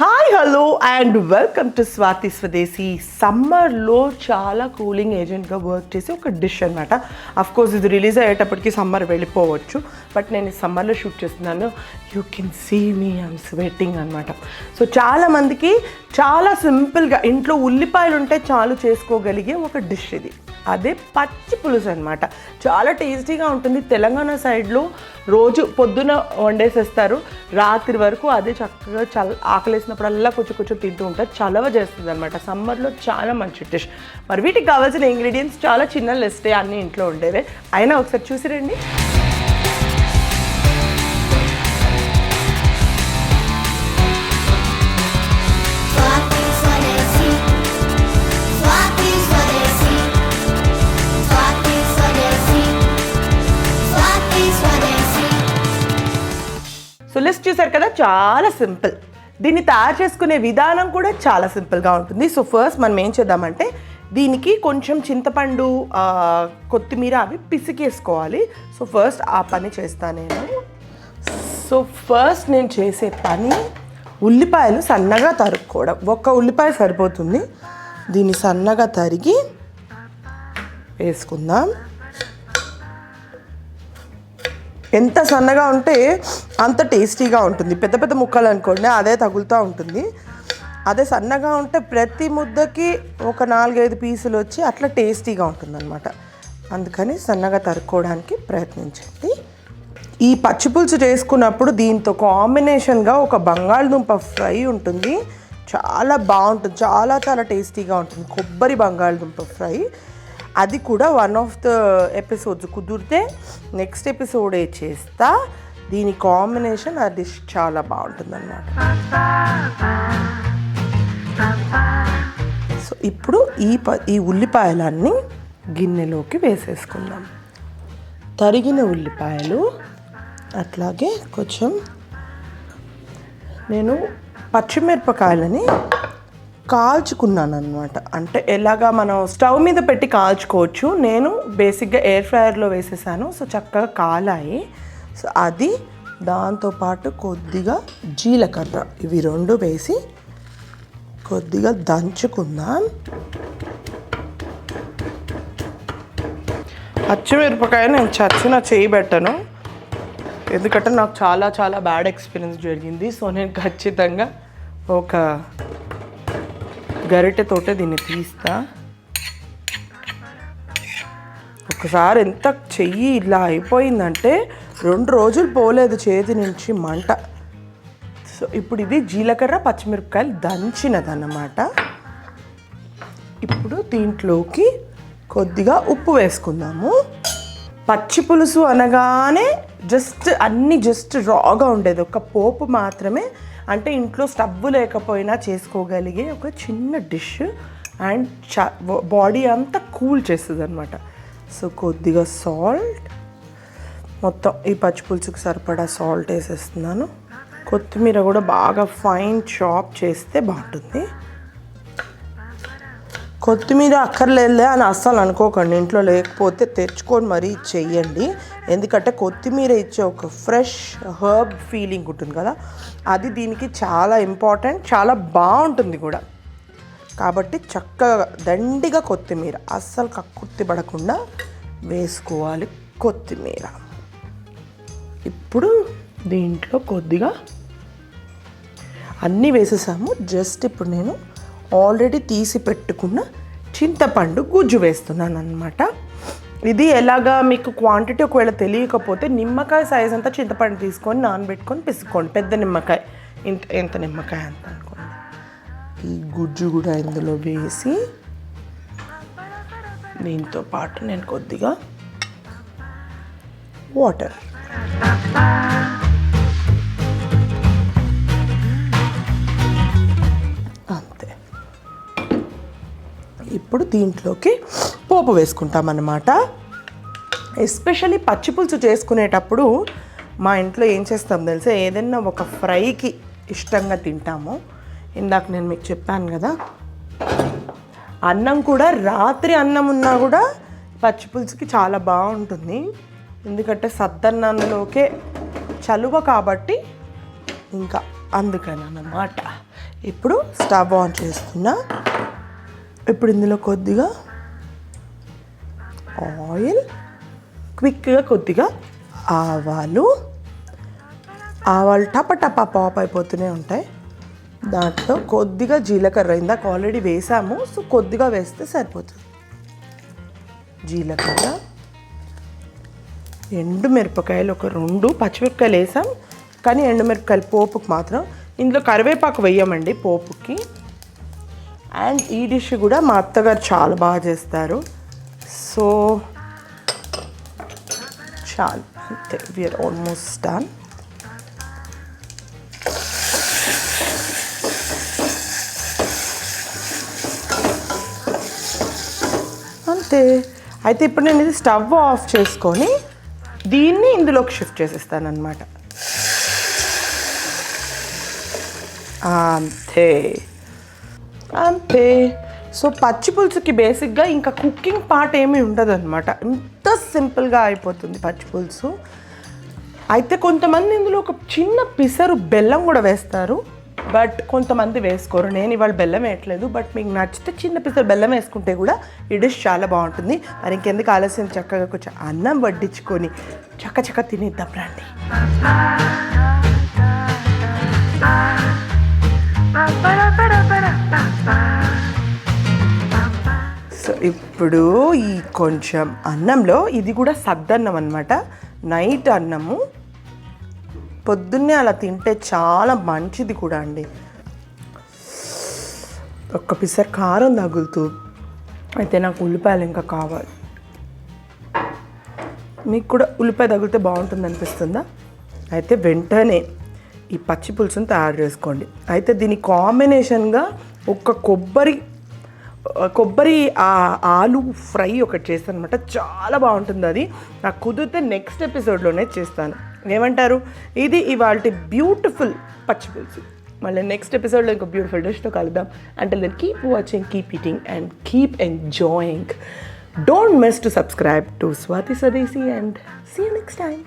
Hi hello and welcome to Swathi Swadeshi సమ్మర్లో చాలా cooling ఏజెంట్గా వర్క్ చేసి ఒక డిష్ అనమాట అఫ్ కోర్స్ ఇది రిలీజ్ అయ్యేటప్పటికి సమ్మర్ వెళ్ళిపోవచ్చు బట్ నేను సమ్మర్లో షూట్ చేస్తున్నాను. You can see me I'm sweating అనమాట సో చాలామందికి చాలా సింపుల్గా ఇంట్లో ఉల్లిపాయలు ఉంటే చాలు చేసుకోగలిగే ఒక డిష్ ఇది. అదే పచ్చి పులుసు అనమాట చాలా టేస్టీగా ఉంటుంది. తెలంగాణ సైడ్లో రోజు పొద్దున వండేసేస్తారు. రాత్రి వరకు అదే చక్కగా చల్ ఆకలేసినప్పుడల్లా కొంచెం కొంచెం తింటూ ఉంటారు చలవ చేస్తుంది అనమాట సమ్మర్లో చాలా మంచి డిష్. మరి వీటికి కావాల్సిన ఇంగ్రీడియంట్స్ చాలా చిన్న లిస్టే అన్నీ ఇంట్లో ఉండేవే. అయినా ఒకసారి చూసి లిస్ట్ చూసారు కదా చాలా సింపుల్. దీన్ని తయారు చేసుకునే విధానం కూడా చాలా సింపుల్గా ఉంటుంది. సో ఫస్ట్ మనం ఏం చేద్దామంటే దీనికి కొంచెం చింతపండు కొత్తిమీర అవి పిసికేసుకోవాలి. సో ఫస్ట్ ఆ పని చేస్తాను నేను. సో ఫస్ట్ నేను చేసే పని ఉల్లిపాయలు సన్నగా తరుక్కోవడం. ఒక్క ఉల్లిపాయ సరిపోతుంది. దీన్ని సన్నగా తరిగి వేసుకుందాం. ఎంత సన్నగా ఉంటే అంత టేస్టీగా ఉంటుంది. పెద్ద పెద్ద ముక్కలు అనుకోండి అదే తగులుతూ ఉంటుంది. అదే సన్నగా ఉంటే ప్రతి ముద్దకి ఒక నాలుగైదు పీసులు వచ్చి అట్లా టేస్టీగా ఉంటుందన్నమాట. అందుకని సన్నగా తరుక్కోవడానికి ప్రయత్నించండి. ఈ పచ్చిపులుసు చేసుకున్నప్పుడు దీంతో కాంబినేషన్గా ఒక బంగాళదుంప ఫ్రై ఉంటుంది. చాలా బాగుంటుంది చాలా చాలా టేస్టీగా ఉంటుంది. కొబ్బరి బంగాళదుంప ఫ్రై. అది కూడా వన్ ఆఫ్ ద ఎపిసోడ్స్ కుదిరితే నెక్స్ట్ ఎపిసోడే చేస్తా. దీని కాంబినేషన్ ఆ డిష్ చాలా బాగుంటుంది అన్నమాట సో ఇప్పుడు ఈ ప ఈ ఉల్లిపాయలన్నీ గిన్నెలోకి వేసేసుకుందాం. తరిగిన ఉల్లిపాయలు అట్లాగే కొంచెం నేను పచ్చిమిరపకాయలని కాల్చుకున్నాను అనమాట అంటే ఎలాగా మనం స్టవ్ మీద పెట్టి కాల్చుకోవచ్చు. నేను బేసిక్గా ఎయిర్ ఫ్రైయర్లో వేసేసాను. సో చక్కగా కాలాయి. సో అది దాంతోపాటు కొద్దిగా జీలకర్ర. ఇవి రెండు వేసి కొద్దిగా దంచుకుందాం. పచ్చిమిరపకాయ నేను చచ్చిన చేయి పెట్టను. ఎందుకంటే నాకు చాలా చాలా బ్యాడ్ ఎక్స్పీరియన్స్ జరిగింది. సో నేను ఖచ్చితంగా ఒక గరిటెతోటే దీన్ని తీస్తా. ఒకసారి ఎంత చెయ్యి ఇలా అయిపోయిందంటే రెండు రోజులు పోలేదు చేతి నుంచి మంట. సో ఇప్పుడు ఇది జీలకర్ర పచ్చిమిరపకాయలు దంచినదన్నమాట. ఇప్పుడు దీంట్లోకి కొద్దిగా ఉప్పు వేసుకుందాము. పచ్చి పులుసు అనగానే జస్ట్ అన్ని జస్ట్ రాగా ఉండేది. ఒక పోపు మాత్రమే అంటే ఇంట్లో స్టవ్ లేకపోయినా చేసుకోగలిగే ఒక చిన్న డిష్. అండ్ చ బాడీ అంతా కూల్ చేస్తుంది అనమాట సో కొద్దిగా సాల్ట్. మొత్తం ఈ పచ్చిపులుసుకు సరిపడా సాల్ట్ వేసేస్తున్నాను. కొత్తిమీర కూడా బాగా ఫైన్ చాప్ చేస్తే బాగుంటుంది. కొత్తిమీర అక్కర్లేదులే అని అస్సలు అనుకోకండి. ఇంట్లో లేకపోతే తెచ్చుకొని మరీ చెయ్యండి. ఎందుకంటే కొత్తిమీర ఇచ్చే ఒక ఫ్రెష్ హర్బ్ ఫీలింగ్ ఉంటుంది కదా అది దీనికి చాలా ఇంపార్టెంట్ చాలా బాగుంటుంది కూడా. కాబట్టి చక్కగా దండిగా కొత్తిమీర అస్సలు కక్కుర్తి పడకుండా వేసుకోవాలి కొత్తిమీర. ఇప్పుడు దీంట్లో కొద్దిగా అన్నీ వేసేసాము. జస్ట్ ఇప్పుడు నేను ఆల్రెడీ తీసి పెట్టుకున్న చింతపండు గుజ్జు వేస్తున్నాను అనమాట ఇది ఎలాగా మీకు క్వాంటిటీ ఒకవేళ తెలియకపోతే నిమ్మకాయ సైజ్ అంతా చింతపండు తీసుకొని నానబెట్టుకొని పిసుకోండి పెద్ద నిమ్మకాయ. ఇంత ఎంత నిమ్మకాయ అంత అనుకోండి. ఈ గుజ్జు కూడా ఇందులో వేసి దీంతో పాటు నేను కొద్దిగా వాటర్ ఇప్పుడు దీంట్లోకి పోపు వేసుకుంటామన్నమాట. ఎస్పెషల్లీ పచ్చిపులుసు చేసుకునేటప్పుడు మా ఇంట్లో ఏం చేస్తాం తెలుసా? ఏదైనా ఒక ఫ్రైకి ఇష్టంగా తింటాము. ఇందాక నేను మీకు చెప్పాను కదా. అన్నం కూడా రాత్రి అన్నం ఉన్నా కూడా పచ్చిపులుసుకి చాలా బాగుంటుంది. ఎందుకంటే సద్దన్నంలోకే చలువ కాబట్టి ఇంకా అందుకని అన్నమాట ఇప్పుడు స్టవ్ ఆన్ చేస్తున్నా ఇప్పుడు ఇందులో కొద్దిగా ఆయిల్ క్విక్గా కొద్దిగా ఆవాలు. ఆవాలు టప టప పాప్ అయిపోతూనే ఉంటాయి. దాంట్లో కొద్దిగా జీలకర్ర ఇందాక ఆల్రెడీ వేసాము సో కొద్దిగా వేస్తే సరిపోతుంది. జీలకర్ర ఎండు మిరపకాయలు ఒక రెండు పచ్చిమిరపకాయలు వేసాం. కానీ ఎండు మిరపకాయలు పోపుకి మాత్రం ఇందులో కరివేపాకు వేయమండి పోపుకి. అండ్ ఈ డిష్ కూడా మా అత్తగారు చాలా బాగా చేస్తారు. సో చాలు. అంతే. విఆర్ ఆల్మోస్ట్ డన్ అంతే. అయితే ఇప్పుడు నేను ఇది స్టవ్ ఆఫ్ చేసుకొని దీన్ని ఇందులోకి షిఫ్ట్ చేసేస్తానమాట అంతే. అంతే సో పచ్చి పులుసుకి బేసిక్గా ఇంకా కుకింగ్ పార్ట్ ఏమీ ఉండదు అనమాట ఇంత సింపుల్గా అయిపోతుంది పచ్చి పులుసు. అయితే కొంతమంది ఇందులో ఒక చిన్న పిసరు బెల్లం కూడా వేస్తారు. బట్ కొంతమంది వేసుకోరు. నేను ఇవాళ బెల్లం వేయట్లేదు. బట్ మీకు నచ్చితే చిన్న పిసరు బెల్లం వేసుకుంటే కూడా ఈ డిష్ చాలా బాగుంటుంది. మరి ఇంకెందుకు ఆలస్యం? చక్కగా కొంచెం అన్నం వడ్డించుకొని చక్క చక్క తినేద్దాం రండి. ఇప్పుడు ఈ కొంచెం అన్నంలో ఇది కూడా సద్దన్నం అనమాట నైట్ అన్నము. పొద్దున్నే అలా తింటే చాలా మంచిది కూడా అండి. ఒక్క పిసర్ కారం తగులుతూ అయితే నాకు ఉల్లిపాయలు ఇంకా కావాలి. మీకు కూడా ఉల్లిపాయ తగిలితే బాగుంటుంది అనిపిస్తుందా? అయితే వెంటనే ఈ పచ్చి పులుసుని తయారు చేసుకోండి. అయితే దీని కాంబినేషన్గా ఒక కొబ్బరి కొబ్బరి ఆలు ఫ్రై ఒకటి చేస్తాను అనమాట చాలా బాగుంటుంది అది. నాకు కుదిరితే నెక్స్ట్ ఎపిసోడ్లోనే చేస్తాను. ఏమంటారు? ఇది ఇవాళ బ్యూటిఫుల్ పచ్చి పులుసు. మళ్ళీ నెక్స్ట్ ఎపిసోడ్లో ఇంకో బ్యూటిఫుల్ డిష్తో కలుద్దాం. అంటే then keep watching keep eating and keep enjoying don't miss to subscribe to Swathi Swadeshi and see next time